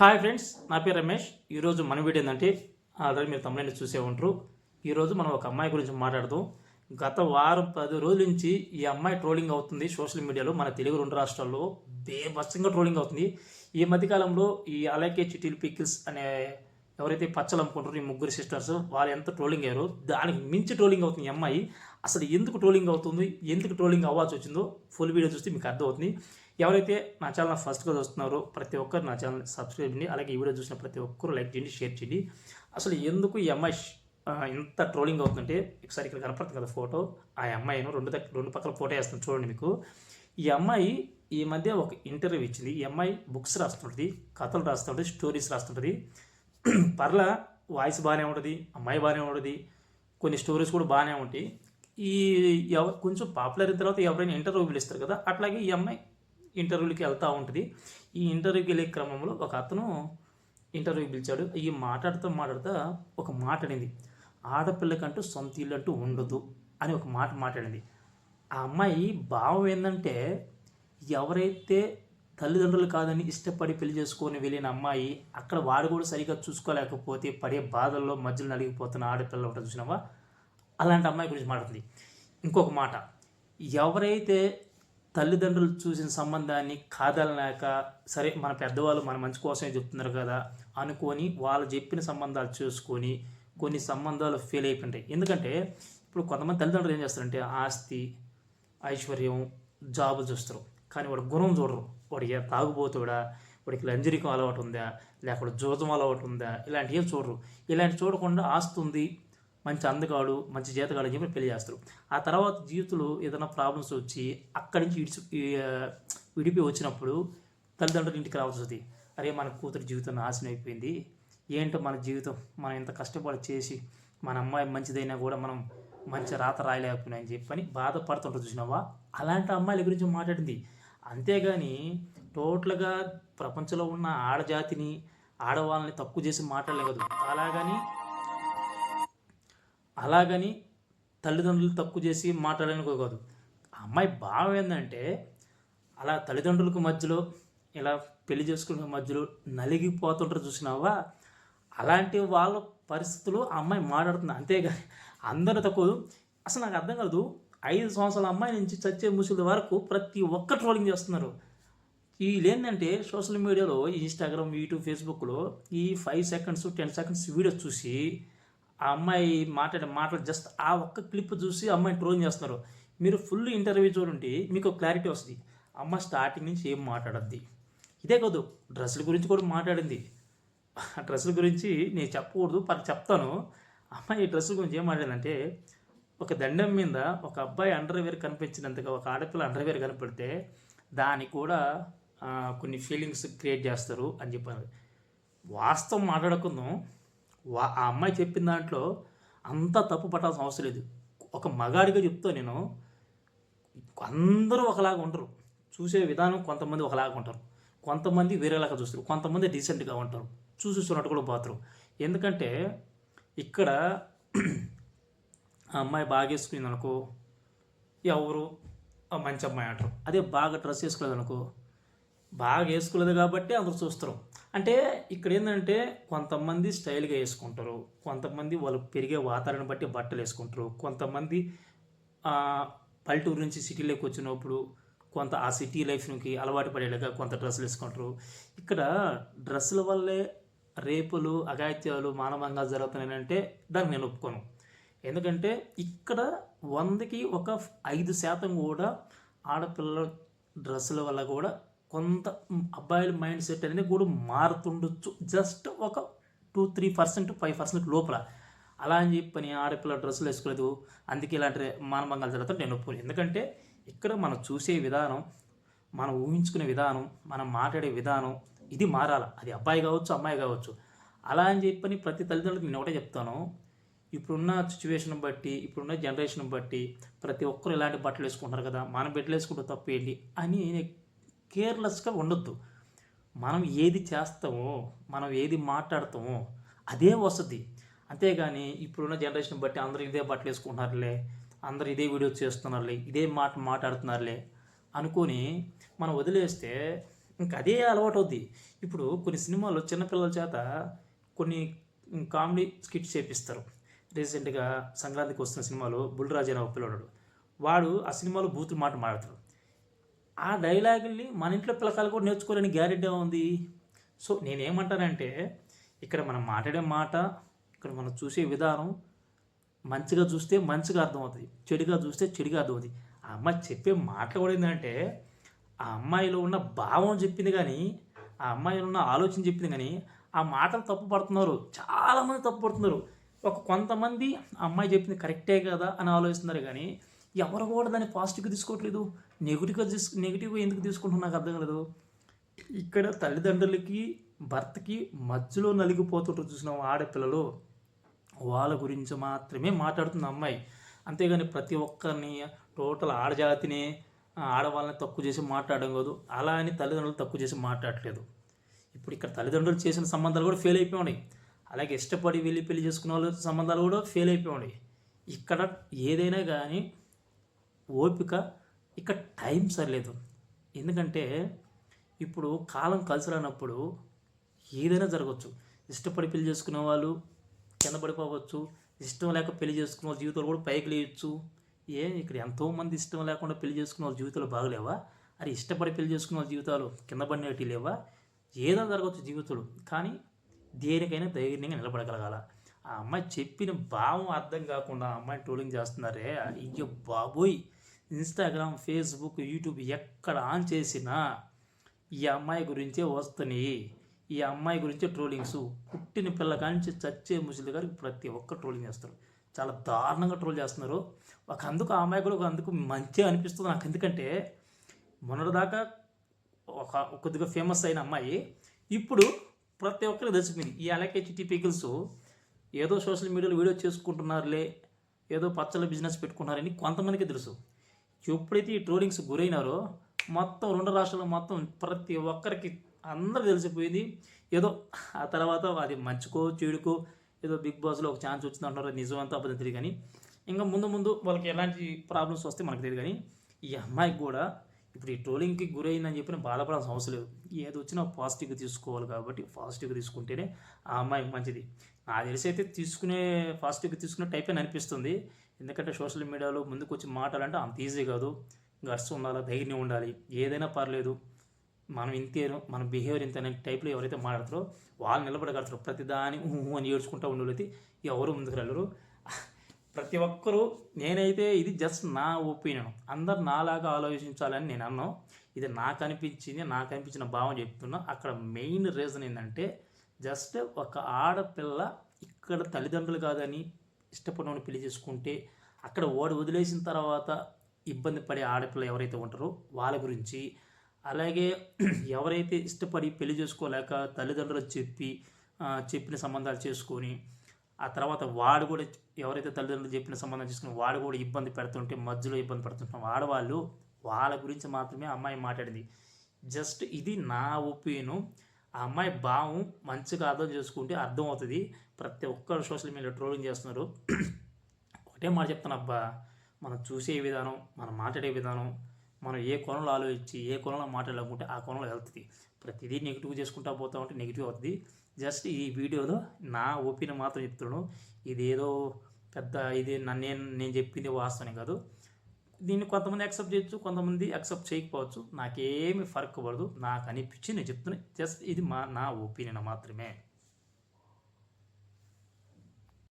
Hi friends నా పేరు రమేష్. ఈరోజు మన వీడియో ఏంటంటే ఆల్రెడీ మీరు తమిళని చూసే ఉంటారు. ఈరోజు మనం ఒక అమ్మాయి గురించి మాట్లాడుతాం గత వారం పది రోజుల నుంచి ఈ అమ్మాయి ట్రోలింగ్ అవుతుంది సోషల్ మీడియాలో మన తెలుగు రెండు రాష్ట్రాల్లో. బేభత్సంగా ట్రోలింగ్ అవుతుంది. ఈ మధ్యకాలంలో ఈ అలాగే చిటిల్ పికిల్స్ అనే ఎవరైతే పచ్చలు అమ్ముకుంటారో ఈ ముగ్గురు సిస్టర్స్ వాళ్ళు ఎంత ట్రోలింగ్ అయ్యారో దానికి మించి ట్రోలింగ్ అవుతుంది ఈ అమ్మాయి. అసలు ఎందుకు ట్రోలింగ్ అవుతుంది ఎందుకు ట్రోలింగ్ అవ్వాల్సి వచ్చిందో ఫుల్ వీడియో చూస్తే మీకు అర్థమవుతుంది. ఎవరైతే నా ఛానల్ ఫస్ట్గా చూస్తున్నారో ప్రతి ఒక్కరు నా ఛానల్ సబ్స్క్రైబ్ చేయండి. అలాగే ఈ వీడియో చూసిన ప్రతి ఒక్కరు లైక్ చేయండి షేర్ చేయండి. అసలు ఎందుకు ఈ అమ్మాయి ఎంత ఇంత ట్రోలింగ్ అవుతుందంటే ఒకసారి ఇక్కడ కనపడుతుంది కదా ఫోటో ఆ అమ్మాయిను రెండు రెండు పక్కల ఫోటో వేస్తాను చూడండి మీకు. ఈ అమ్మాయి ఈ మధ్య ఒక ఇంటర్వ్యూ ఇచ్చింది. ఈ అమ్మాయి బుక్స్ రాస్తుంటుంది కథలు రాస్తుంటుంది స్టోరీస్ రాస్తుంటుంది. పర్ల వాయిస్ బాగానే ఉంటుంది అమ్మాయి బాగానే ఉంటుంది కొన్ని స్టోరీస్ కూడా బాగానే ఉంటాయి. ఈ ఎవ కొంచెం పాపులర్ అయిన తర్వాత ఎవరైనా ఇంటర్వ్యూ పిలుస్తారు కదా అట్లాగే ఈ అమ్మాయి ఇంటర్వ్యూలకి వెళ్తూ ఉంటుంది. ఈ ఇంటర్వ్యూకి వెళ్ళే క్రమంలో ఒక అతను ఇంటర్వ్యూ పిలిచాడు. ఈ మాట్లాడుతూ మాట్లాడుతూ ఒక మాట అనింది ఆడపిల్లకంటూ సొంత ఇల్లు అంటూ ఉండదు అని ఒక మాట మాట్లాడింది. ఆ అమ్మాయి భావం ఏంటంటే ఎవరైతే తల్లిదండ్రులు కాదని ఇష్టపడి పెళ్ళి చేసుకొని వెళ్ళిన అమ్మాయి అక్కడ వాడు కూడా సరిగా చూసుకోలేకపోతే పడే బాధల్లో మధ్యలో నలిగిపోతున్న ఆడపిల్ల ఉంటుంది చూసినావా? అలాంటి అమ్మాయి గురించి మాట్లాడుతుంది. ఇంకొక మాట ఎవరైతే తల్లిదండ్రులు చూసిన సంబంధాన్ని కాదనలేక సరే మన పెద్దవాళ్ళు మన మంచి కోసమే చెప్తున్నారు కదా అనుకొని వాళ్ళు చెప్పిన సంబంధాలు చూసుకొని కొన్ని సంబంధాలు ఫెయిల్ అయిపోయింటాయి. ఎందుకంటే ఇప్పుడు కొంతమంది తల్లిదండ్రులు ఏం చేస్తారంటే ఆస్తి ఐశ్వర్యం జాబులు చూస్తారు. కానీ వాడు గుణం చూడరు. వాడికి తాగుబోతుడా? వాడికి లంజరికం అలవాటు ఉందా? లేకపోతే జూజం అలవాటు ఉందా? ఇలాంటివి చూడరు. ఇలాంటి చూడకుండా ఆస్తి ఉంది. మంచి అందగాడు మంచి జీతగాడు అని చెప్పి పెళ్ళి చేస్తారు. ఆ తర్వాత జీవితంలో ఏదైనా ప్రాబ్లమ్స్ వచ్చి అక్కడి నుంచి ఇడిచి విడిపి వచ్చినప్పుడు తల్లిదండ్రుల ఇంటికి రావాల్సి వస్తుంది. అరే మన కూతురు జీవితం నాశనం అయిపోయింది. ఏంటో మన జీవితం మనం ఇంత కష్టపడి చేసి మన అమ్మాయి మంచిదైనా కూడా మనం మంచి రాత రాయలేకపోయినా అని చెప్పని బాధపడుతుంటారు చూసినావా? అలాంటి అమ్మాయిల గురించి మాట్లాడింది. అంతేగాని టోటల్గా ప్రపంచంలో ఉన్న ఆడజాతిని ఆడవాళ్ళని తక్కువ చేసి మాట్లాడలేదు. అలాగని అలాగని తల్లిదండ్రులు తక్కువ చేసి మాట్లాడడానికి కాదు. అమ్మాయి భావం ఏంటంటే అలా తల్లిదండ్రులకు మధ్యలో ఇలా పెళ్ళి చేసుకునే మధ్యలో నలిగిపోతుంటారు చూసినావా? అలాంటి వాళ్ళ పరిస్థితులు ఆ అమ్మాయి మాట్లాడుతుంది. అంతేగాని అందరూ తక్కువ అసలు నాకు అర్థం కాదు ఐదు సంవత్సరాల అమ్మాయి నుంచి చచ్చే ముసలి వరకు ప్రతి ఒక్క ట్రోలింగ్ చేస్తున్నారు. వీళ్ళు ఏంటంటే సోషల్ మీడియాలో ఇన్స్టాగ్రామ్ యూట్యూబ్ ఫేస్బుక్లో ఈ five seconds ten seconds videos చూసి ఆ అమ్మాయి మాట్లాడే మాటలు జస్ట్ ఆ ఒక్క క్లిప్ చూసి అమ్మాయిని ట్రోల్ చేస్తున్నారు. మీరు ఫుల్ ఇంటర్వ్యూ చూడండి మీకు క్లారిటీ వస్తుంది. అమ్మ స్టార్టింగ్ నుంచి ఏం మాట్లాడద్ది? ఇదే కాదు డ్రెస్సుల గురించి కూడా మాట్లాడింది. ఆ డ్రెస్సుల గురించి నేను చెప్పకూడదు పర్ చెప్తాను. అమ్మాయి ఈ డ్రెస్సుల గురించి ఏం మాట్లాడిందంటే ఒక దండం మీద ఒక అబ్బాయి అండర్వేర్ కనిపించినంతగా ఒక ఆడపిల్ల అండర్వేర్ కనపడితే దాన్ని కూడా కొన్ని ఫీలింగ్స్ క్రియేట్ చేస్తారు అని చెప్పారు. వాస్తవం మాట్లాడుకుందాం. వా ఆ అమ్మాయి చెప్పిన దాంట్లో అంత తప్పు పట్టాల్సిన అవసరం లేదు. ఒక మగాడిగా చెప్తా నేను అందరూ ఒకలాగా ఉంటారు. చూసే విధానం కొంతమంది ఒకలాగా ఉంటారు. కొంతమంది వేరేలాగా చూస్తారు. కొంతమంది డీసెంట్గా ఉంటారు. చూసి కూడా పోతారు. ఎందుకంటే ఇక్కడ ఆ అమ్మాయి బాగా వేసుకుంది అనుకో ఎవరు? మంచి అమ్మాయి అంటారు. అదే బాగా డ్రెస్ వేసుకోలేదు అనుకో బాగా వేసుకోలేదు కాబట్టి అందరు చూస్తారు. అంటే ఇక్కడ ఏంటంటే కొంతమంది స్టైల్గా వేసుకుంటారు. కొంతమంది వాళ్ళు పెరిగే వాతావరణం బట్టి బట్టలు వేసుకుంటారు. కొంతమంది పల్లెటూరు నుంచి సిటీలోకి వచ్చినప్పుడు కొంత ఆ సిటీ లైఫ్కి అలవాటు పడేలాగా కొంత డ్రెస్సులు వేసుకుంటారు. ఇక్కడ డ్రెస్సుల వల్లే రేపులు అగాత్యాలు మానవంగా జరుగుతున్నాయంటే దాన్ని నేను ఒప్పుకోను. ఎందుకంటే ఇక్కడ వందకి ఒక ఐదు శాతం కూడా ఆడపిల్లల డ్రెస్సుల వల్ల కూడా కొంత అబ్బాయిల మైండ్ సెట్ అనేది కూడా మారుతుండొచ్చు. జస్ట్ ఒక two three percent five percent లోపల. అలా అని చెప్పి చెప్పని ఆడపిల్ల డ్రెస్సులు వేసుకోలేదు. అందుకే ఇలాంటి మానభంగాలు జరుగుతాయి నేను ఒప్పుకోను. ఎందుకంటే ఇక్కడ మనం చూసే విధానం మనం ఊహించుకునే విధానం మనం మాట్లాడే విధానం ఇది మారాలి. అది అబ్బాయి కావచ్చు అమ్మాయి కావచ్చు. అలా అని చెప్పని ప్రతి తల్లిదండ్రులకు నేను ఒకటే చెప్తాను. ఇప్పుడున్న సిచ్యువేషన్ బట్టి ఇప్పుడున్న జనరేషన్ బట్టి ప్రతి ఒక్కరు ఇలాంటి బట్టలు వేసుకుంటున్నారు కదా మనం బిడ్డలు వేసుకుంటే తప్పేంటి అని నేను కేర్లెస్గా ఉండొద్దు. మనం ఏది చేస్తామో మనం ఏది మాట్లాడతామో అదే వస్తుంది అంతేగాని ఇప్పుడున్న జనరేషన్ బట్టి అందరూ ఇదే బట్టలు వేసుకుంటున్నారులే అందరూ ఇదే వీడియో చేస్తున్నారులే ఇదే మాట మాట్లాడుతున్నారులే అనుకొని మనం వదిలేస్తే ఇంక అదే అలవాటు అవుద్ది ఇప్పుడు కొన్ని సినిమాలు చిన్నపిల్లల చేత కొన్ని కామెడీ స్కిట్స్ చేపిస్తారు. రీసెంట్గా సంక్రాంతికి వస్తున్న సినిమాలో బుల్రాజ్ అనే ఒక పిల్లడు. వాడు ఆ సినిమాలో బూతులు మాట మాడతాడు ఆ డైలాగుల్ని మన ఇంట్లో పిల్లకాయలు కూడా నేర్చుకోలేని గ్యారెంటీ ఉంది సో నేనేమంటానంటే ఇక్కడ మనం మాట్లాడే మాట ఇక్కడ మనం చూసే విధానం మంచిగా చూస్తే మంచిగా అర్థమవుతుంది చెడుగా చూస్తే చెడుగా అర్థమవుతుంది. ఆ అమ్మాయి చెప్పే మాటలు కూడా ఏంటంటే ఆ అమ్మాయిలో ఉన్న భావం చెప్పింది కానీ ఆ అమ్మాయిలో ఉన్న ఆలోచన చెప్పింది కానీ ఆ మాటలు తప్పు పడుతున్నారు. చాలామంది తప్పు పడుతున్నారు. ఒక కొంతమంది ఆ అమ్మాయి చెప్పింది కరెక్టే కదా అని ఆలోచిస్తున్నారు కానీ ఎవరు కూడా దాన్ని పాజిటివ్గా తీసుకోవట్లేదు. నెగిటివ్గా తీసు నెగిటివ్గా ఎందుకు తీసుకుంటున్నా నాకు అర్థం కాలేదు. ఇక్కడ తల్లిదండ్రులకి భర్తకి మధ్యలో నలిగిపోతుంటారు చూసిన ఆడపిల్లలు? వాళ్ళ గురించి మాత్రమే మాట్లాడుతుంది అమ్మాయి. అంతేగాని ప్రతి ఒక్కరిని టోటల్ ఆడజాతిని ఆడవాళ్ళని తక్కువ చేసి మాట్లాడడం కాదు. అలా అని తల్లిదండ్రులు తక్కువ చేసి మాట్లాడట్లేదు. ఇప్పుడు ఇక్కడ తల్లిదండ్రులు చేసిన సంబంధాలు కూడా ఫెయిల్ అయిపోయి ఉన్నాయి. అలాగే ఇష్టపడి వెళ్ళి పెళ్ళి చేసుకున్న వాళ్ళ సంబంధాలు కూడా ఫెయిల్ అయిపోయి ఉన్నాయి. ఇక్కడ ఏదైనా కానీ ఓపిక ఇక్కడ టైం సరిలేదు. ఎందుకంటే ఇప్పుడు కాలం కలిసి రానప్పుడు ఏదైనా జరగవచ్చు ఇష్టపడి పెళ్ళి చేసుకునే వాళ్ళు కింద పడిపోవచ్చు. ఇష్టం లేక పెళ్ళి చేసుకున్న వాళ్ళ జీవితాలు కూడా పైకి లేయచ్చు. ఏ ఇక్కడ ఎంతోమంది ఇష్టం లేకుండా పెళ్ళి చేసుకున్న వాళ్ళ జీవితాలు బాగలేవా? అది ఇష్టపడి పెళ్ళి చేసుకున్న వాళ్ళ జీవితాలు కింద పడినట్టు లేవా? ఏదో జరగవచ్చు జీవితాలు. కానీ దేనికైనా ధైర్యంగా నిలబడగలగాల. ఆ అమ్మాయి చెప్పిన భావం అర్థం కాకుండా ఆ అమ్మాయి ట్రోలింగ్ చేస్తున్నారే? అయ్యో బాబోయ్! ఇన్స్టాగ్రామ్ ఫేస్బుక్ యూట్యూబ్ ఎక్కడ ఆన్ చేసినా ఈ అమ్మాయి గురించే వస్తున్నాయి. ఈ అమ్మాయి గురించే ట్రోలింగ్స్ పుట్టిన పిల్ల కానించి చచ్చే ముసలి గారికి ప్రతి ఒక్క ట్రోలింగ్ చేస్తారు. చాలా దారుణంగా ట్రోల్ చేస్తున్నారు. ఒక అందుకు ఆ అమ్మాయి కూడా ఒక అందుకు మంచిగా అనిపిస్తుంది నాకు. ఎందుకంటే మొన్నటిదాకా ఒక కొద్దిగా ఫేమస్ అయిన అమ్మాయి. ఇప్పుడు ప్రతి ఒక్కరికి తెలిసిపోయింది ఈ అలకేచిటి పీకిల్స్ ఏదో సోషల్ మీడియాలో వీడియో చేసుకుంటున్నారులే ఏదో పచ్చల బిజినెస్ పెట్టుకున్నారని కొంతమందికి తెలుసు. ఎప్పుడైతే ఈ ట్రోలింగ్స్ గురైనారో మొత్తం రెండు రాష్ట్రాలు మొత్తం ప్రతి ఒక్కరికి అందరూ తెలిసిపోయింది. ఏదో ఆ తర్వాత అది మంచుకో చెడుకో ఏదో బిగ్ బాస్లో ఒక ఛాన్స్ వచ్చింది అంటున్నారు అది నిజమంతా అబద్ధం తెలియదు కానీ ఇంకా ముందు ముందు వాళ్ళకి ఎలాంటి ప్రాబ్లమ్స్ వస్తే మనకు తెలియదు కానీ ఈ అమ్మాయికి కూడా ఇప్పుడు ఈ ట్రోలింగ్కి గురైందని చెప్పిన బాధపడాల్సిన అవసరం లేదు. ఏది వచ్చినా పాజిటివ్గా తీసుకోవాలి కాబట్టి పాజిటివ్గా తీసుకుంటేనే ఆ అమ్మాయికి మంచిది. నాకు తెలిసి అయితే తీసుకునే ఫాస్ట్గా తీసుకునే టైప్ అని అనిపిస్తుంది. ఎందుకంటే సోషల్ మీడియాలో ముందుకు వచ్చి మాట్లాడాలంటే అంత ఈజీ కాదు. గట్స్ ఉండాలి ధైర్యం ఉండాలి. ఏదైనా పర్లేదు. మనం ఇంతేను మన బిహేవియర్ ఇంత అనే టైప్లో ఎవరైతే మాట్లాడతారో వాళ్ళు నిలబడగలుగుతారు. ప్రతి దాని ఊహు అని ఏడ్చుకుంటూ ఉండేది ఎవరు ముందుకు వెళ్ళరు ప్రతి ఒక్కరూ నేనైతే ఇది జస్ట్ నా ఒపీనియన్. అందరు నాలాగా ఆలోచించాలని నేను అన్నాను ఇది నాకు అనిపించింది నాకు అనిపించిన భావం చెప్తున్నా. అక్కడ మెయిన్ రీజన్ ఏంటంటే జస్ట్ ఒక ఆడపిల్ల ఇక్కడ తల్లిదండ్రులు కాదని ఇష్టపడిన పెళ్ళి చేసుకుంటే అక్కడ ఓడి వదిలేసిన తర్వాత ఇబ్బంది పడే ఆడపిల్ల ఎవరైతే ఉంటారో వాళ్ళ గురించి అలాగే ఎవరైతే ఇష్టపడి పెళ్ళి చేసుకోలేక తల్లిదండ్రులు చెప్పి చెప్పిన సంబంధాలు చేసుకొని ఆ తర్వాత వాడు కూడా ఎవరైతే తల్లిదండ్రులు చెప్పిన సంబంధం చేసుకుని వాడు కూడా ఇబ్బంది పెడుతుంటే మధ్యలో ఇబ్బంది పడుతుంటాం ఆడవాళ్ళు వాళ్ళ గురించి మాత్రమే అమ్మాయి మాట్లాడింది. జస్ట్ ఇది నా ఒపీనియన్. ఆ అమ్మాయి భావం మంచిగా అర్థం చేసుకుంటే అర్థం అవుతుంది ప్రతి ఒక్కరు సోషల్ మీడియా ట్రోలింగ్ చేస్తున్నారు. ఒకటే మాట చెప్తాను అబ్బా మనం చూసే విధానం మనం మాట్లాడే విధానం మనం ఏ కోణంలో ఆలోచించి ఏ కోణంలో మాట్లాడాలనుకుంటే ఆ కోణంలో వెళ్తుంది. ప్రతిదీ నెగిటివ్ చేసుకుంటా పోతా ఉంటే నెగిటివ్ అవుతుంది. జస్ట్ ఈ వీడియోలో నా ఒపీనియన్ మాత్రం చెప్తున్నాను. ఇదేదో పెద్ద ఇది నన్ను నేను నేను చెప్పింది వాస్తవమే కాదు. దీన్ని కొంతమంది యాక్సెప్ట్ చేయొచ్చు కొంతమంది యాక్సెప్ట్ చేయకపోవచ్చు. నాకేమి ఫరక్ పడదు. నాకు అనిపించి నేను చెప్తున్నా. జస్ట్ ఇది మా నా ఒపీనియన్ మాత్రమే.